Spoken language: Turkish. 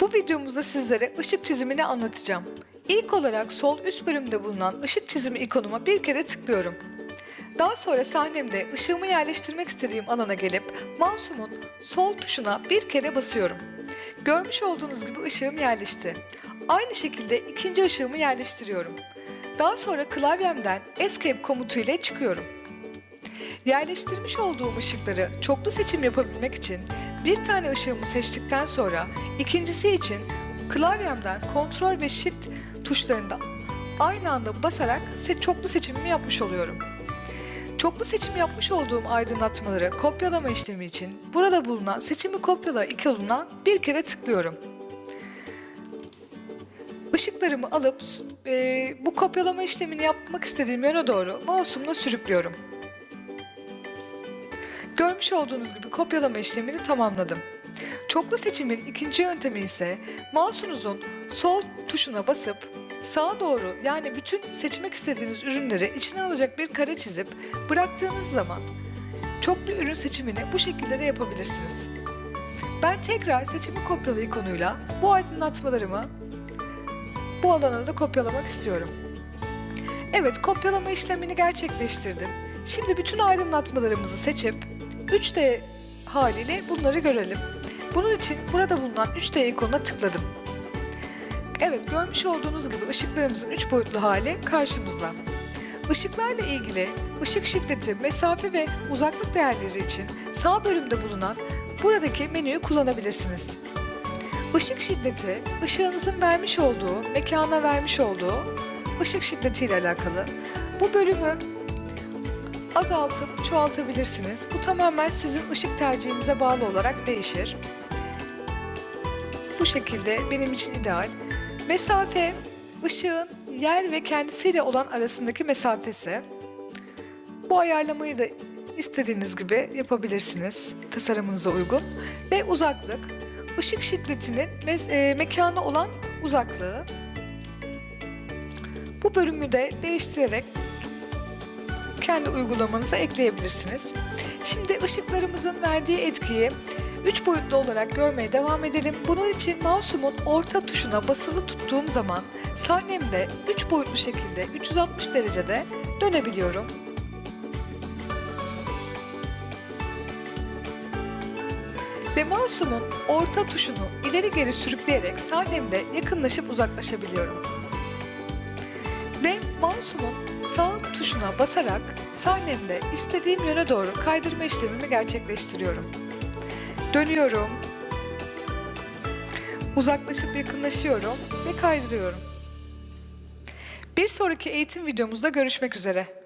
Bu videomuzda sizlere ışık çizimini anlatacağım. İlk olarak sol üst bölümde bulunan ışık çizimi ikonuma bir kere tıklıyorum. Daha sonra sahnemde ışığımı yerleştirmek istediğim alana gelip mouse'umun sol tuşuna bir kere basıyorum. Görmüş olduğunuz gibi ışığım yerleşti. Aynı şekilde ikinci ışığımı yerleştiriyorum. Daha sonra klavyemden Escape komutu ile çıkıyorum. Yerleştirmiş olduğum ışıkları çoklu seçim yapabilmek için bir tane ışığımı seçtikten sonra ikincisi için klavyemden Ctrl ve Shift tuşlarında aynı anda basarak çoklu seçimimi yapmış oluyorum. Çoklu seçim yapmış olduğum aydınlatmaları kopyalama işlemi için burada bulunan seçimi kopyala ikonuna bir kere tıklıyorum. Işıklarımı alıp e, bu kopyalama işlemini yapmak istediğim yöne doğru mouse'umla sürüklüyorum. Görmüş olduğunuz gibi kopyalama işlemini tamamladım. Çoklu seçimin ikinci yöntemi ise mouse'unuzun sol tuşuna basıp sağa doğru yani bütün seçmek istediğiniz ürünleri içine alacak bir kare çizip bıraktığınız zaman çoklu ürün seçimini bu şekilde de yapabilirsiniz. Ben tekrar seçimi kopyala ikonuyla bu aydınlatmalarımı bu alana da kopyalamak istiyorum. Evet, kopyalama işlemini gerçekleştirdim. Şimdi bütün aydınlatmalarımızı seçip 3D haliyle bunları görelim. Bunun için burada bulunan 3D ikonuna tıkladım. Evet, görmüş olduğunuz gibi ışıklarımızın 3 boyutlu hali karşımızda. Işıklarla ilgili ışık şiddeti, mesafe ve uzaklık değerleri için sağ bölümde bulunan buradaki menüyü kullanabilirsiniz. Işık şiddeti, ışığınızın vermiş olduğu, mekana vermiş olduğu ışık şiddetiyle alakalı. Bu bölümü azaltıp çoğaltabilirsiniz. Bu tamamen sizin ışık tercihinize bağlı olarak değişir. Bu şekilde benim için ideal. Mesafe, ışığın yer ve kendisiyle olan arasındaki mesafesi. Bu ayarlamayı da istediğiniz gibi yapabilirsiniz tasarımınıza uygun. Ve uzaklık, ışık şiddetinin mes- e, mekana olan uzaklığı. Bu bölümü de değiştirerek kendi uygulamanıza ekleyebilirsiniz. Şimdi ışıklarımızın verdiği etkiyi 3 boyutlu olarak görmeye devam edelim. Bunun için mouse'umun orta tuşuna basılı tuttuğum zaman sahnemde 3 boyutlu şekilde 360 derecede dönebiliyorum. Ve mouse'umun orta tuşunu ileri geri sürükleyerek sahnemde yakınlaşıp uzaklaşabiliyorum. Ve mouse'umun sağ tuşuna basarak sahnemde istediğim yöne doğru kaydırma işlemimi gerçekleştiriyorum. Dönüyorum. Uzaklaşıp yakınlaşıyorum ve kaydırıyorum. Bir sonraki eğitim videomuzda görüşmek üzere.